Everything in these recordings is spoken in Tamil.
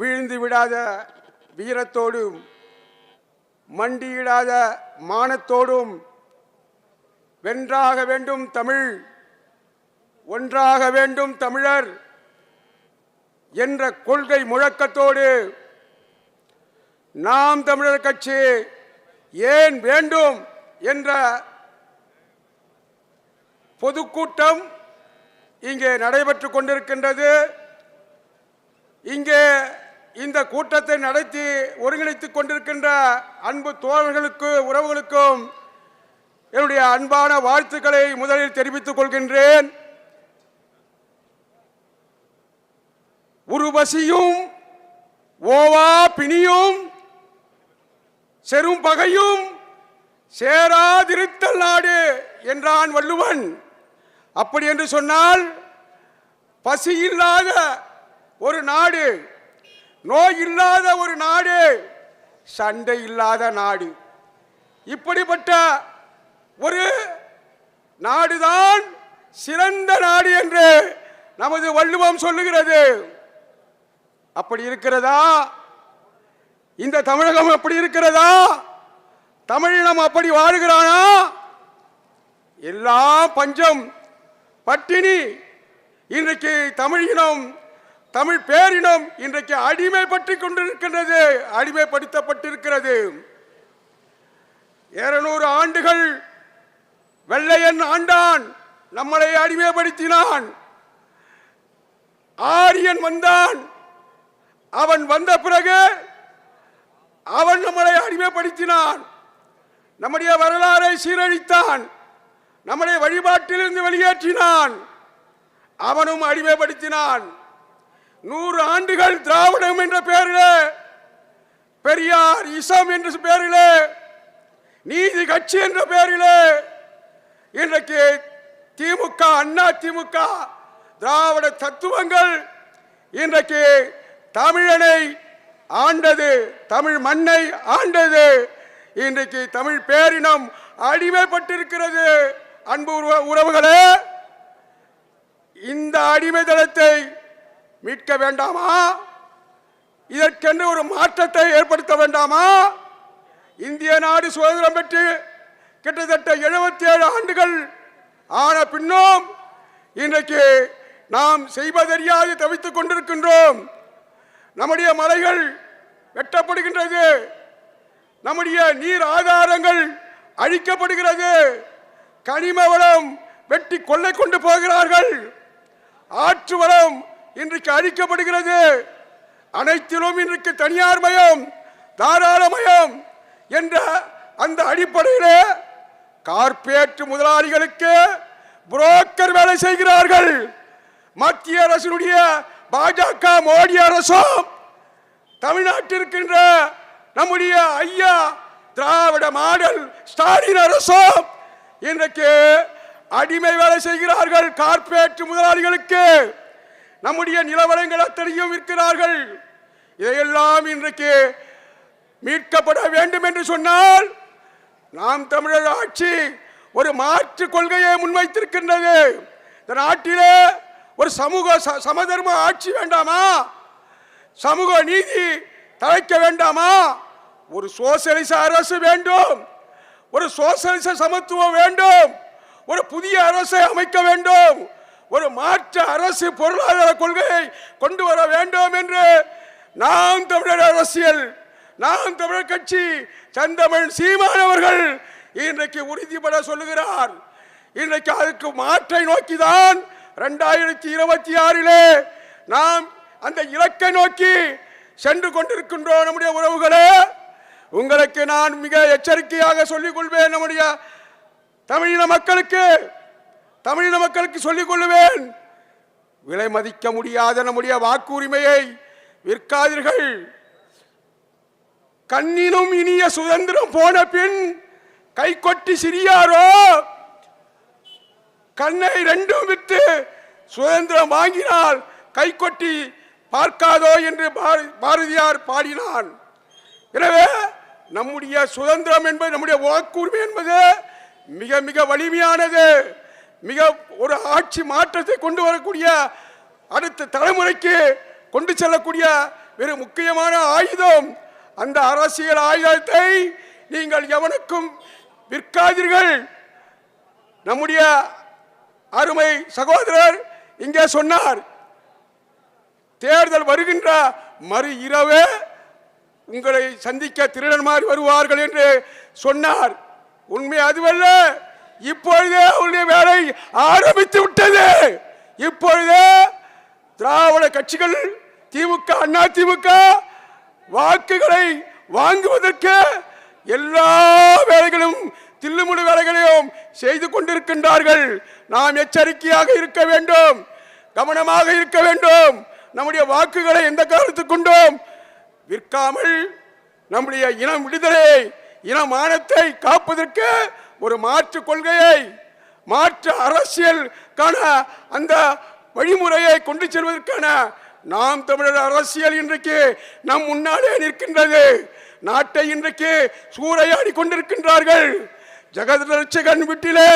வீழ்ந்து விடாத வீரத்தோடும் மண்டியிடாத மானத்தோடும் வென்றாக வேண்டும் தமிழ் ஒன்றாக வேண்டும் தமிழர் என்ற கொள்கை முழக்கத்தோடு நாம் தமிழர் கட்சி ஏன் வேண்டும் என்ற பொதுக்கூட்டம் இங்கே நடைபெற்றுக் கொண்டிருக்கின்றது. இங்கே இந்த கூட்டத்தை நடத்தி ஒருங்கிணைத்துக் கொண்டிருக்கின்ற அன்பு தோழர்களுக்கு உறவுகளுக்கும் என்னுடைய அன்பான வாழ்த்துக்களை முதலில் தெரிவித்துக் கொள்கின்றேன். உருவசியும் ஓவா பிணியும் செரும் பகையும் சேராதிருத்தல் நாடு என்றான் வள்ளுவன். அப்படி என்று சொன்னால் பசி இல்லாத ஒரு நாடு நோய் இல்லாத ஒரு நாடு சண்டை இல்லாத நாடு. இப்படிப்பட்ட ஒரு நாடுதான் சிறந்த நாடு என்று நமது வள்ளுவம் சொல்லுகிறது. அப்படி இருக்கிறதா? இந்த தமிழகம் அப்படி இருக்கிறதா? தமிழினம் அப்படி வாழுகிறானா? எல்லாம் பஞ்சம். பட்டினி. இன்றைக்கு தமிழினம் தமிழ் பேரினம் இன்றைக்கு அடிமைப்பட்டு கொண்டிருக்கின்றது அடிமைப்படுத்தப்பட்டிருக்கிறது. இருநூறு ஆண்டுகள் வெள்ளையன் ஆண்டான் நம்மளை அடிமைப்படுத்தினான். ஆரியன் வந்தான் அவன் வந்த பிறகு அவன் நம்மளை அடிமைப்படுத்தினான். நம்முடைய வரலாறை சீரழித்தான் நம்முடைய வழிபாட்டிலிருந்து வெளியேற்றினான். அவனும் அடிமைப்படுத்தினான். நூறு ஆண்டுகள் திராவிடம் என்ற பெயரிலே பெரியார் இசம் என்ற பெயரிலே நீதி கட்சி என்ற பெயரிலே இன்றைக்கு திமுக அண்ணா திமுக திராவிட தத்துவங்கள் இன்றைக்கு தமிழனை ஆண்டது தமிழ் மண்ணை ஆண்டது. இன்றைக்கு தமிழ் பேரினம் அடிமைப்பட்டிருக்கிறது. அன்பு உறவு- உறவுகளே இந்த அடிமைத்தனத்தை மீட்க வேண்டாமா? இதற்கென்று ஒரு மாற்றத்தை ஏற்படுத்த வேண்டாமா? இந்திய நாடு சுதந்திரம் பெற்று கிட்டத்தட்ட 77 ஆண்டுகள் ஆன பின்னும் இன்றைக்கு நாம் செய்வதறியாது தவித்துக் கொண்டிருக்கின்றோம். நம்முடைய மலைகள் வெட்டப்படுகின்றது. நம்முடைய நீர் ஆதாரங்கள் அழிக்கப்படுகிறது. கனிம வளம் வெட்டி கொள்ளை கொண்டு போகிறார்கள். ஆற்று வளம் இன்றைக்கு அழிக்கப்படுகிறது. அனைத்திலும் இன்றைக்கு தனியார் மயம் தாராளமயம் என்ற அந்த அடிப்படையிலே கார்ப்பரேட் முதலாளிகளுக்கு புரோக்கர் வேலை செய்கிறார்கள். மத்திய அரசினுடைய பாஜக மோடி அரசும் தமிழ்நாட்டிற்கின்ற நம்முடைய ஐயா திராவிட மாடல் ஸ்டாலின் அரசும் இன்றைக்கு அடிமை வேலை செய்கிறார்கள். கார்ப்பரேட் முதலாளிகளுக்கு நம்முடைய நிலவரங்கள் அத்தனையும் இருக்கிறார்கள். இதையெல்லாம் இன்றைக்கு மீட்கப்பட வேண்டும் என்று சொன்னால் நாம் தமிழர் ஆட்சி ஒரு மாற்று கொள்கையை முன்வைத்திருக்கின்றது. இந்த நாட்டிலே ஒரு சமூக ச- சமதர்ம ஆட்சி வேண்டாமா? சமூக நீதி தழைக்க வேண்டாமா? ஒரு சோசியலிச அரசு வேண்டும். ஒரு சோசியலிச சமத்துவம் வேண்டும். ஒரு புதிய அரசை அமைக்க வேண்டும். ஒரு மாற்று அரசு பொருளாதார கொள்கையை கொண்டு வர வேண்டும் என்று நாம் தமிழர் அரசியல் நாம் தமிழர் கட்சி சந்தமிழ் சீமானவர்கள் இன்றைக்கு உறுதிபட சொல்லுகிறார். இன்றைக்கு அதுக்கு மாற்றை நோக்கிதான் ரெண்டாயிரத்தி இருபத்தி ஆறிலே நாம் அந்த இலக்கை நோக்கி சென்று கொண்டிருக்கின்றோம் நம்முடைய உறவுகளே. உங்களுக்கு நான் மிக எச்சரிக்கையாக சொல்லிக் கொள்வேன் நம்முடைய தமிழின மக்களுக்கு. தமிழின மக்களுக்கு சொல்லிக் கொள்ளுவேன். விலை மதிக்க முடியாத நம்முடைய வாக்குரிமையை விற்காதீர்கள். கண்ணினும் இனிய சுதந்திரம் போன பின் கை கொட்டி சிறியாரோ? கண்ணை ரெண்டும் விட்டு சுதந்திரம் வாங்கினால் கை கொட்டி பார்க்காதோ என்று பார- பாரதியார் பாடினான். எனவே நம்முடைய சுதந்திரம் என்பது நம்முடைய வாக்குரிமை என்பது மிக மிக வலிமையானது. மிக ஒரு ஆட்சி மாற்றத்தை கொண்டு வரக்கூடிய அடுத்த தலைமுறைக்கு கொண்டு செல்லக்கூடிய ஒரு முக்கியமான ஆயுதம். அந்த அரசியல் ஆயுதத்தை நீங்கள் எவனுக்கும் விற்காதீர்கள். நம்முடைய அருமை சகோதரர் இங்கே சொன்னார் தேர்தல் வருகின்ற மறு இரவே உங்களை சந்திக்க திருடன் மாறி வருவார்கள் என்று சொன்னார். உண்மை அதுவல்ல. இப்பொழுதே அவருடைய வேலை ஆரம்பித்து விட்டது. இப்பொழுதே திராவிட கட்சிகள் திமுக அண்ணா திமுக வாக்குகளை வாங்குவதற்கு எல்லா வேலைகளும் தில்லுமுழு வேலைகளையும் செய்து கொண்டிருக்கின்றார்கள். நாம் எச்சரிக்கையாக இருக்க வேண்டும். கவனமாக இருக்க வேண்டும். நம்முடைய வாக்குகளை எந்த காலத்துக் கொண்டோம்? விற்காமல் நம்முடைய இனம் விடுதலை இன மானத்தை காப்பதற்கு ஒரு மாற்று கொள்கையை மாற்று அரசியலுக்கான அந்த வழிமுறையை கொண்டு செல்வதற்கான நாம் தமிழர் அரசியல் இன்றைக்கு நம் முன்னாலே நிற்கின்றது. நாட்டை இன்றைக்கு சூறையாடி கொண்டிருக்கின்றார்கள். ஜெகதரட்சகன் வீட்டிலே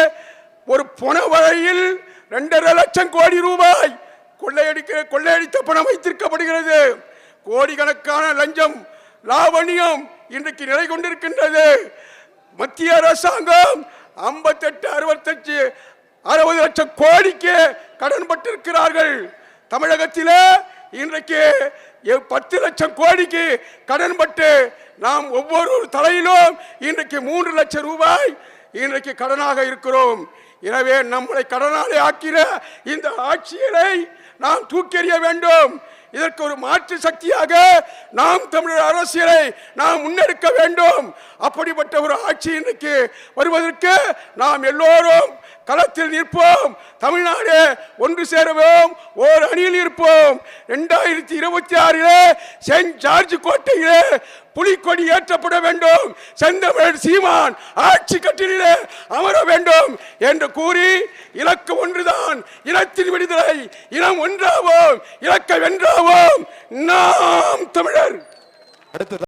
ஒரு பொன வகையில் ரெண்டரை லட்சம் கோடி ரூபாய் கொள்ளையடிக்க கொள்ளையடித்த பணம் வைத்திருக்கப்படுகிறது. கோடிக்கணக்கான லஞ்சம் லாவணியம் இன்றைக்கு நிலை கொண்டிருக்கின்றது. மத்திய அரசாங்கம் ஐம்பத்தெட்டு அறுபத்தஞ்சு அறுபது லட்சம் கோடிக்கு கடன் பட்டிருக்கிறார்கள். தமிழகத்தில் இன்றைக்கு எ- பத்து லட்சம் கோடிக்கு கடன் பட்டு நாம் ஒவ்வொரு தலையிலும் இன்றைக்கு மூன்று லட்சம் ரூபாய் இன்றைக்கு கடனாக இருக்கிறோம். எனவே நம்மளை கடனாளி ஆக்கிற இந்த ஆட்சியரை நாம் தூக்கி எறிய வேண்டும். இதற்கு ஒரு மாற்று சக்தியாக நாம் தமிழர் அரசியலை நாம் முன்னெடுக்க வேண்டும். அப்படிப்பட்ட ஒரு ஆட்சி இன்றைக்கு வருவதற்கு நாம் எல்லோரும் களத்தில் நிற்போம். தமிழ்நாடு ஒன்று சேருவோம். ஓர் அணியில் இருப்போம் ரெண்டாயிரத்தி இருபத்தி ஆறிலே சென்ட் ஜார்ஜ் கோட்டையிலே புலிக்கொடி ஏற்றப்பட வேண்டும். செந்தமிழர் சீமான் ஆட்சி கட்டிலே அமர வேண்டும் என்று கூறி இலக்கு ஒன்றுதான். இனத்தின் விடுதலை இனம் ஒன்றாவோம் இலக்கை வென்றாவோம். நாம் தமிழர். அடுத்தது